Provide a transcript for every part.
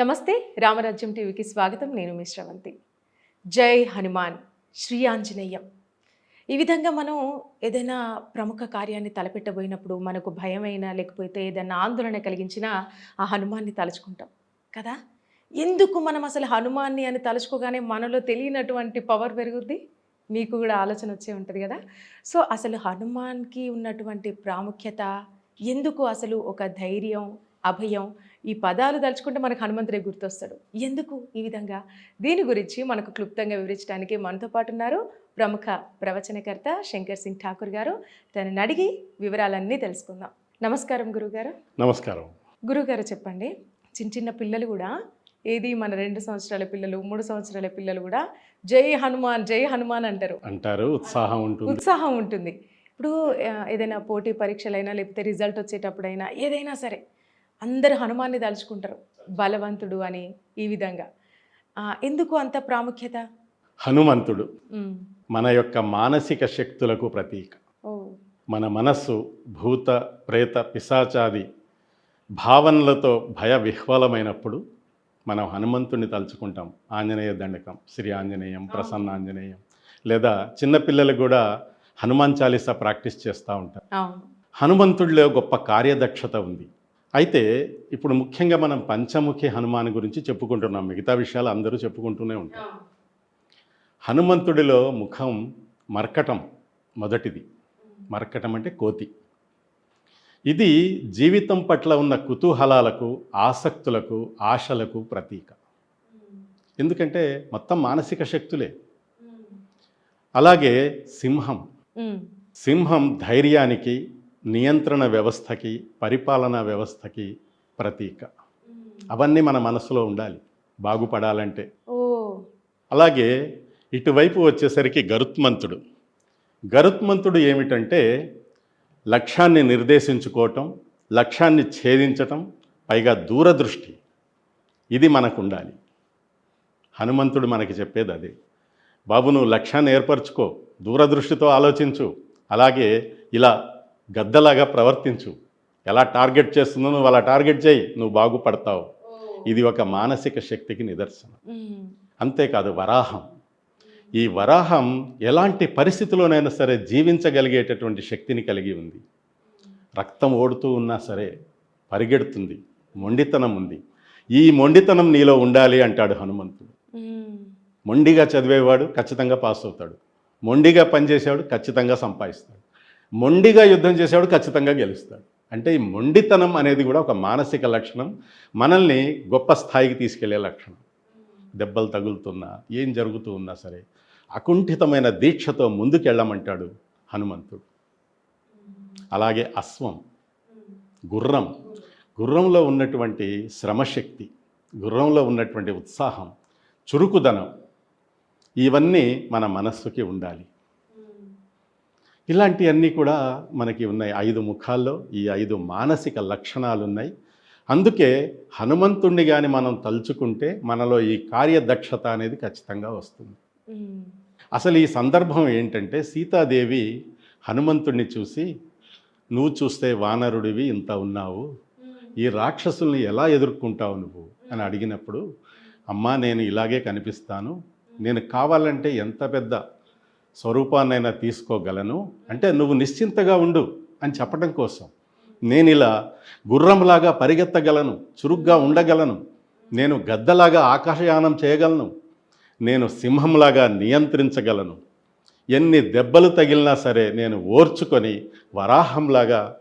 నమస్తే రామరాజ్యం టీవీకి స్వాగతం. నేను మీ శ్రవంతి. జై హనుమాన్. శ్రీ ఆంజనేయం. ఈ విధంగా మనం ఏదైనా ప్రముఖ కార్యాన్ని తలపెట్టబోయినప్పుడు మనకు భయమైనా లేకపోతే ఏదైనా ఆందోళన కలిగించినా ఆ హనుమాన్ని తలుచుకుంటాం కదా? ఎందుకు మనం అసలు హనుమాన్ని అని తలుచుకోగానే మనలో తెలియనటువంటి పవర్ పెరుగుద్ది? మీకు కూడా ఆలోచన వచ్చే ఉంటుంది కదా? సో అసలు హనుమాన్కి ఉన్నటువంటి ప్రాముఖ్యత ఎందుకు అసలు ఒక ధైర్యం అభయం ఈ పదాలు తలుచుకుంటే మనకు హనుమంతుడే గుర్తొస్తాడు. ఎందుకు? ఈ విధంగా. దీని గురించి మనకు క్లుప్తంగా వివరించడానికి మనతో పాటు ఉన్నారు ప్రముఖ ప్రవచనకర్త శంకర్ సింగ్ ఠాకూర్ గారు. తనని అడిగి వివరాలన్నీ తెలుసుకుందాం. నమస్కారం గురుగారు. నమస్కారం. గురుగారు చెప్పండి. చిన్న చిన్న పిల్లలు కూడా ఏది మన రెండు సంవత్సరాల పిల్లలు మూడు సంవత్సరాల పిల్లలు కూడా జై హనుమాన్ జై హనుమాన్ అంటారు. అంటారు. ఉత్సాహం ఉంటుంది. ఉత్సాహం ఉంటుంది. ఇప్పుడు ఏదైనా పోటీ పరీక్షలైనా లేకపోతే రిజల్ట్ వచ్చేటప్పుడైనా ఏదైనా సరే అందరు హనుమాన్ని తలుచుకుంటారు. బలవంతుడు అని ఈ విధంగా. ఎందుకు అంత ప్రాముఖ్యత? హనుమంతుడు మన యొక్క మానసిక శక్తులకు ప్రతీక. మన మనస్సు భూత ప్రేత పిశాచాది భావనలతో భయ విహ్వలమైనప్పుడు మనం హనుమంతుడిని తలుచుకుంటాం. ఆంజనేయ దండకం శ్రీ ఆంజనేయం ప్రసన్న ఆంజనేయం లేదా చిన్నపిల్లలు కూడా హనుమాన్ చాలీసా ప్రాక్టీస్ చేస్తూ ఉంటారు. హనుమంతుడిలో గొప్ప కార్యదక్షత ఉంది. అయితే ఇప్పుడు ముఖ్యంగా మనం పంచముఖి హనుమాన్ గురించి చెప్పుకుంటున్నాం. మిగతా విషయాలు అందరూ చెప్పుకుంటూనే ఉంటారు. హనుమంతుడిలో ముఖం మర్కటం మొదటిది. మర్కటం అంటే కోతి. ఇది జీవితం పట్ల ఉన్న కుతూహలాలకు ఆసక్తులకు ఆశలకు ప్రతీక. ఎందుకంటే మొత్తం మానసిక శక్తులే. అలాగే సింహం. సింహం ధైర్యానికి నియంత్రణ వ్యవస్థకి పరిపాలనా వ్యవస్థకి ప్రతీక. అవన్నీ మన మనసులో ఉండాలి. బాగుపడాలంటే. ఓ. అలాగే ఇటువైపు వచ్చేసరికి గరుత్మంతుడు. గరుత్మంతుడు ఏమిటంటే లక్ష్యాన్ని నిర్దేశించుకోవటం లక్ష్యాన్ని ఛేదించటం పైగా దూరదృష్టి. ఇది మనకు ఉండాలి హనుమంతుడు మనకి చెప్పేది అదే. బాబు నువ్వు లక్ష్యాన్ని ఏర్పరచుకో దూరదృష్టితో ఆలోచించు. అలాగే ఇలా గద్దలాగా ప్రవర్తించు. ఎలా టార్గెట్ చేస్తుందో నువ్వు అలా టార్గెట్ చేయి. నువ్వు బాగుపడతావు. ఇది ఒక మానసిక శక్తికి నిదర్శనం. అంతేకాదు వరాహం. ఈ వరాహం ఎలాంటి పరిస్థితిలోనైనా సరే జీవించగలిగేటటువంటి శక్తిని కలిగి ఉంది. రక్తం ఓడుతూ ఉన్నా సరే పరిగెడుతుంది. మొండితనం ఉంది. ఈ మొండితనం నీలో ఉండాలి అంటాడు హనుమంతుడు. మొండిగా చదివేవాడు ఖచ్చితంగా పాస్ అవుతాడు. మొండిగా పనిచేసేవాడు ఖచ్చితంగా సంపాదిస్తాడు. మొండిగా యుద్ధం చేసేవాడు ఖచ్చితంగా గెలుస్తాడు. అంటే ఈ మొండితనం అనేది కూడా ఒక మానసిక లక్షణం. మనల్ని గొప్ప స్థాయికి తీసుకెళ్ళే లక్షణం. దెబ్బలు తగులుతున్నా ఏం జరుగుతూ ఉన్నా సరే అకుంఠితమైన దీక్షతో ముందుకెళ్ళమంటాడు హనుమంతుడు. అలాగే అశ్వం గుర్రం. గుర్రంలో ఉన్నటువంటి శ్రమశక్తి గుర్రంలో ఉన్నటువంటి ఉత్సాహం చురుకుదనం ఇవన్నీ మన మనస్సుకి ఉండాలి. ఇలాంటివన్నీ కూడా మనకి ఉన్నాయి. ఐదు ముఖాల్లో ఈ ఐదు మానసిక లక్షణాలు ఉన్నాయి అందుకే హనుమంతుణ్ణి కానీ మనం తలుచుకుంటే మనలో ఈ కార్యదక్షత అనేది ఖచ్చితంగా వస్తుంది. అసలు ఈ సందర్భం ఏంటంటే సీతాదేవి హనుమంతుణ్ణి చూసి నువ్వు చూస్తే వానరుడివి ఇంత ఉన్నావు. ఈ రాక్షసుల్ని ఎలా ఎదుర్కొంటావు నువ్వు? అని అడిగినప్పుడు అమ్మా నేను ఇలాగే కనిపిస్తాను. నేను కావాలంటే ఎంత పెద్ద స్వరూపాన్నైనా తీసుకోగలను. అంటే నువ్వు నిశ్చింతగా ఉండు అని చెప్పడం కోసం. నేను ఇలా గుర్రంలాగా పరిగెత్తగలను చురుగ్గా ఉండగలను. నేను గద్దలాగా ఆకాశయానం చేయగలను. నేను సింహంలాగా నియంత్రించగలను. ఎన్ని దెబ్బలు తగిలినా సరే నేను ఓర్చుకొని వరాహంలాగా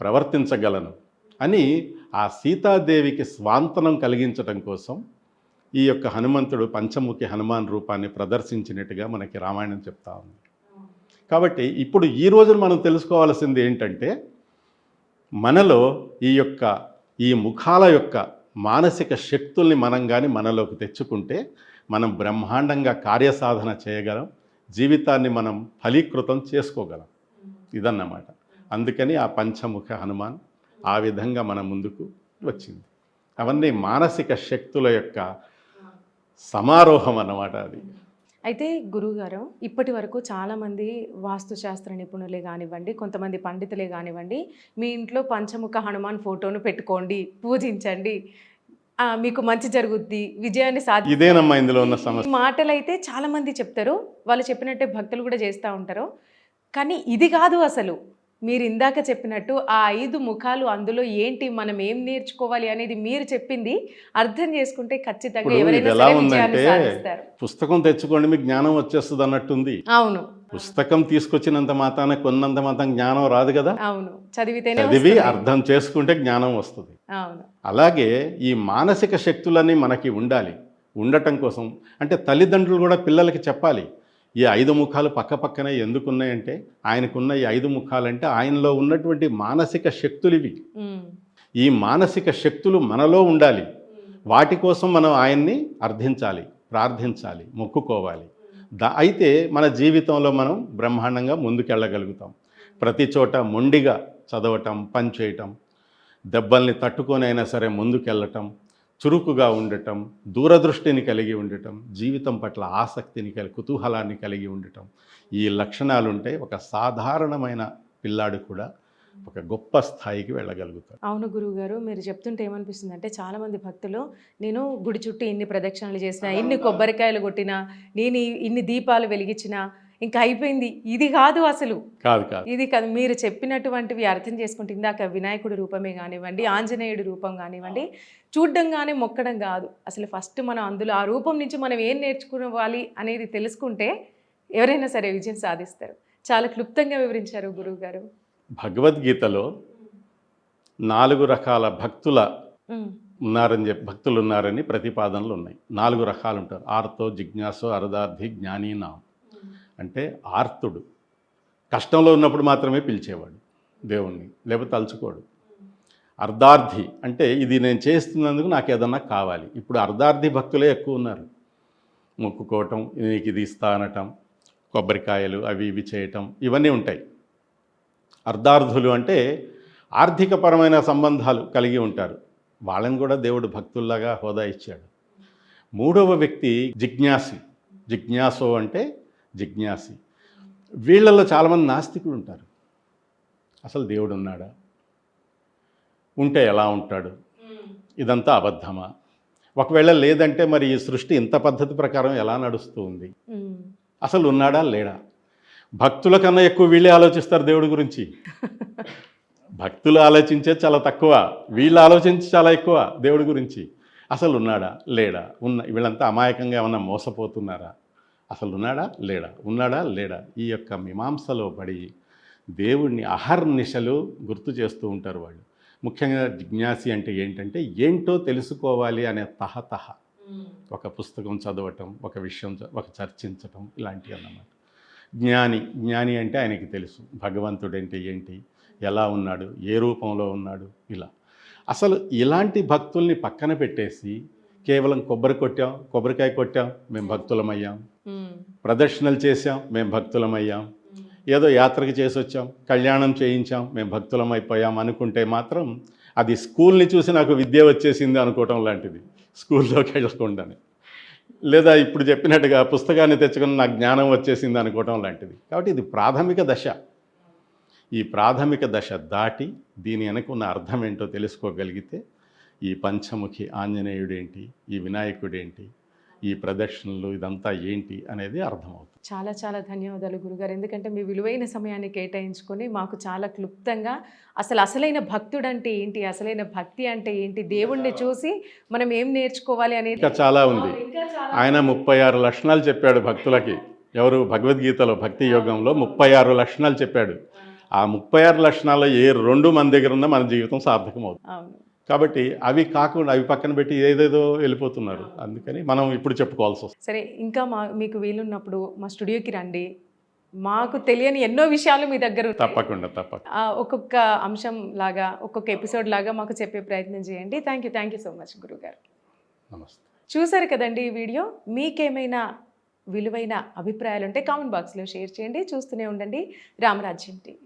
ప్రవర్తించగలను అని ఆ సీతాదేవికి స్వాంతనం కలిగించటం కోసం ఈ యొక్క హనుమంతుడు పంచముఖి హనుమాన్ రూపాన్ని ప్రదర్శించినట్టుగా మనకి రామాయణం చెప్తా ఉంది. కాబట్టి ఇప్పుడు ఈ రోజున మనం తెలుసుకోవాల్సింది ఏంటంటే మనలో ఈ యొక్క ఈ ముఖాల యొక్క మానసిక శక్తుల్ని మనం కానీ మనలోకి తెచ్చుకుంటే మనం బ్రహ్మాండంగా కార్యసాధన చేయగలం జీవితాన్ని మనం ఫలీకృతం చేసుకోగలం. ఇదన్నమాట. అందుకని ఆ పంచముఖ హనుమాన్ ఆ విధంగా మన ముందుకు వచ్చింది. అవన్నీ మానసిక శక్తుల యొక్క సమారోహం అన్నమాట అది. అయితే గురువుగారు ఇప్పటి వరకు చాలామంది వాస్తుశాస్త్ర నిపుణులే కానివ్వండి కొంతమంది పండితులే కానివ్వండి మీ ఇంట్లో పంచముఖ హనుమాన్ ఫోటోను పెట్టుకోండి పూజించండి. మీకు మంచి జరుగుద్ది విజయాన్ని సాధి ఇదేనమ్మా ఇందులో ఉన్న సమస్య. ఈ మాటలైతే చాలా మంది చెప్తారు వాళ్ళు చెప్పినట్టే భక్తులు కూడా చేస్తూ ఉంటారు. కానీ ఇది కాదు అసలు. మీరు ఇందాక చెప్పినట్టు ఆ ఐదు ముఖాలు అందులో ఏంటి మనం ఏం నేర్చుకోవాలి అనేది మీరు చెప్పింది అర్థం చేసుకుంటే ఖచ్చితంగా ఎవరైనా ఎలా ఉందంటే పుస్తకం తెచ్చుకోండి మీకు జ్ఞానం వచ్చేస్తుంది అన్నట్టుంది. అవును. పుస్తకం తీసుకొచ్చినంత మాత్రాన కొన్నంత మాత్రం జ్ఞానం రాదు కదా. అవును. చదివితేనే చదివి. అర్థం చేసుకుంటే జ్ఞానం వస్తుంది. అవును. అలాగే ఈ మానసిక శక్తులన్నీ మనకి ఉండాలి. ఉండటం కోసం. అంటే తల్లిదండ్రులు కూడా పిల్లలకి చెప్పాలి. ఈ ఐదు ముఖాలు పక్క పక్కనే ఎందుకు ఉన్నాయంటే ఆయనకున్న ఈ ఐదు ముఖాలంటే ఆయనలో ఉన్నటువంటి మానసిక శక్తులు ఇవి. ఈ మానసిక శక్తులు మనలో ఉండాలి. వాటి కోసం మనం ఆయన్ని అర్థించాలి ప్రార్థించాలి మొక్కుకోవాలి. దా అయితే మన జీవితంలో మనం బ్రహ్మాండంగా ముందుకెళ్ళగలుగుతాం. ప్రతి చోట మొండిగా చదవటం పని చేయటం దెబ్బల్ని తట్టుకొని అయినా సరే ముందుకెళ్ళటం చురుకుగా ఉండటం దూరదృష్టిని కలిగి ఉండటం జీవితం పట్ల ఆసక్తిని కలిగి కుతూహలాన్ని కలిగి ఉండటం ఈ లక్షణాలుంటే ఒక సాధారణమైన పిల్లాడు కూడా ఒక గొప్ప స్థాయికి వెళ్ళగలుగుతాడు. అవును గురువు గారు మీరు చెప్తుంటే ఏమనిపిస్తుంది అంటే చాలా మంది భక్తులు నేను గుడి చుట్టూ ఇన్ని ప్రదక్షిణలు చేసిన ఇన్ని కొబ్బరికాయలు కొట్టినా నేను ఇన్ని దీపాలు వెలిగించిన ఇంకా అయిపోయింది. ఇది కాదు అసలు. కాదు కాదు. ఇది కాదు. మీరు చెప్పినటువంటివి అర్థం చేసుకుంటే ఇందాక వినాయకుడి రూపమే కానివ్వండి ఆంజనేయుడి రూపం కానివ్వండి చూడ్డంగానే మొక్కడం కాదు. అసలు ఫస్ట్ మనం అందులో ఆ రూపం నుంచి మనం ఏం నేర్చుకోవాలి అనేది తెలుసుకుంటే ఎవరైనా సరే విజయం సాధిస్తారు. చాలా క్లుప్తంగా వివరించారు గురువు గారు భగవద్గీతలో నాలుగు రకాల భక్తుల ఉన్నారని చెప్పి భక్తులు ఉన్నారని ప్రతిపాదనలు ఉన్నాయి. నాలుగు రకాలు ఉంటారు. ఆర్తో జిజ్ఞాసో అరదార్థి జ్ఞాని నాం అంటే ఆర్తుడు. కష్టంలో ఉన్నప్పుడు మాత్రమే పిలిచేవాడు దేవుణ్ణి లేకపోతే తలుచుకోడు. అర్ధార్థి అంటే ఇది నేను చేస్తున్నందుకు నాకు ఏదన్నా కావాలి. ఇప్పుడు అర్ధార్థి భక్తులే ఎక్కువ ఉన్నారు. మొక్కుకోవటం నీకు ఇది ఇస్తా అనటం కొబ్బరికాయలు అవి ఇవి చేయటం ఇవన్నీ ఉంటాయి. అర్ధార్థులు అంటే ఆర్థికపరమైన సంబంధాలు కలిగి ఉంటారు. వాళ్ళని కూడా దేవుడు భక్తుల్లాగా హోదా ఇచ్చాడు. మూడవ వ్యక్తి జిజ్ఞాసి. జిజ్ఞాసో అంటే జిజ్ఞాసి. వీళ్ళల్లో చాలామంది నాస్తికులు ఉంటారు. అసలు దేవుడు ఉన్నాడా? ఉంటే ఎలా ఉంటాడు? ఇదంతా అబద్ధమా? ఒకవేళ లేదంటే మరి ఈ సృష్టి ఇంత పద్ధతి ప్రకారం ఎలా నడుస్తూ ఉంది. అసలు ఉన్నాడా? లేడా? భక్తుల కన్నా ఎక్కువ వీళ్ళే ఆలోచిస్తారు దేవుడి గురించి. భక్తులు ఆలోచించే చాలా తక్కువ. వీళ్ళు ఆలోచించి చాలా ఎక్కువ దేవుడి గురించి. అసలు ఉన్నాడా? లేడా? ఉన్న వీళ్ళంతా అమాయకంగా ఏమన్నా మోసపోతున్నారా? అసలు ఉన్నాడా లేడా? ఉన్నాడా? లేడా? ఈ యొక్క మీమాంసలో పడి దేవుణ్ణి అహర్నిశలు గుర్తు చేస్తూ ఉంటారు వాళ్ళు. ముఖ్యంగా జిజ్ఞాసి అంటే ఏంటంటే ఏంటో తెలుసుకోవాలి అనే తహతహ ఒక పుస్తకం చదవటం ఒక విషయం ఒక చర్చించటం ఇలాంటివి అన్నమాట. జ్ఞాని జ్ఞాని అంటే ఆయనకి తెలుసు. భగవంతుడు అంటే ఏంటి? ఎలా ఉన్నాడు? ఏ రూపంలో ఉన్నాడు? ఇలా. అసలు ఇలాంటి భక్తుల్ని పక్కన పెట్టేసి కేవలం కొబ్బరి కొట్టాం కొబ్బరికాయ కొట్టాం మేము భక్తులమయ్యాం. ఉమ్. ప్రదర్శనలు చేశాం మేము భక్తులమయ్యాం. ఏదో యాత్రకు చేసి వచ్చాం కళ్యాణం చేయించాం మేము భక్తులమైపోయాం అనుకుంటే మాత్రం అది స్కూల్ని చూసి నాకు విద్య వచ్చేసింది అనుకోవటం లాంటిది. స్కూల్లోకి వెళ్ళకుండానే. లేదా ఇప్పుడు చెప్పినట్టుగా పుస్తకాన్ని తెచ్చుకుని నాకు జ్ఞానం వచ్చేసింది అనుకోవటం లాంటిది. కాబట్టి ఇది ప్రాథమిక దశ. ఈ ప్రాథమిక దశ దాటి దీని వెనక ఉన్న అర్థం ఏంటో తెలుసుకోగలిగితే ఈ పంచముఖి ఆంజనేయుడేంటి? ఈ వినాయకుడేంటి? ఈ ప్రదర్శనలు ఇదంతా ఏంటి? అనేది అర్థమవుతుంది. చాలా చాలా ధన్యవాదాలు గురుగారు. ఎందుకంటే మీ విలువైన సమయాన్ని కేటాయించుకొని మాకు చాలా క్లుప్తంగా అసలు అసలైన భక్తుడు అంటే ఏంటి? అసలైన భక్తి అంటే ఏంటి? దేవుణ్ణి చూసి మనం ఏం నేర్చుకోవాలి అనేది ఇంకా చాలా ఉంది. ఆయన ముప్పై ఆరు లక్షణాలు చెప్పాడు భక్తులకి. ఎవరు? భగవద్గీతలో భక్తి యోగంలో ముప్పై ఆరు లక్షణాలు చెప్పాడు. ఆ ముప్పై ఆరు లక్షణాలు ఏ రెండు మన దగ్గర ఉన్నా మన జీవితం సార్థకం అవుతుంది కాబట్టి అవి కాకుండా అవి పక్కన పెట్టి ఏదేదో వెళ్ళిపోతున్నారు. అందుకని మనం ఇప్పుడు చెప్పుకోవాల్సి వస్తుంది. సరే ఇంకా మా మీకు వీలున్నప్పుడు మా స్టూడియోకి రండి. మాకు తెలియని ఎన్నో విషయాలు మీ దగ్గర. తప్పకుండా తప్పకుండా. ఒక్కొక్క అంశం లాగా ఒక్కొక్క ఎపిసోడ్ లాగా మాకు చెప్పే ప్రయత్నం చేయండి. Thank you thank you so much గురుగారు. నమస్తే. చూసారు కదండి ఈ వీడియో? మీకేమైనా విలువైన అభిప్రాయాలు ఉంటే కామెంట్ బాక్స్లో షేర్ చేయండి. చూస్తూనే ఉండండి. రామరాజ్యం టీవీ.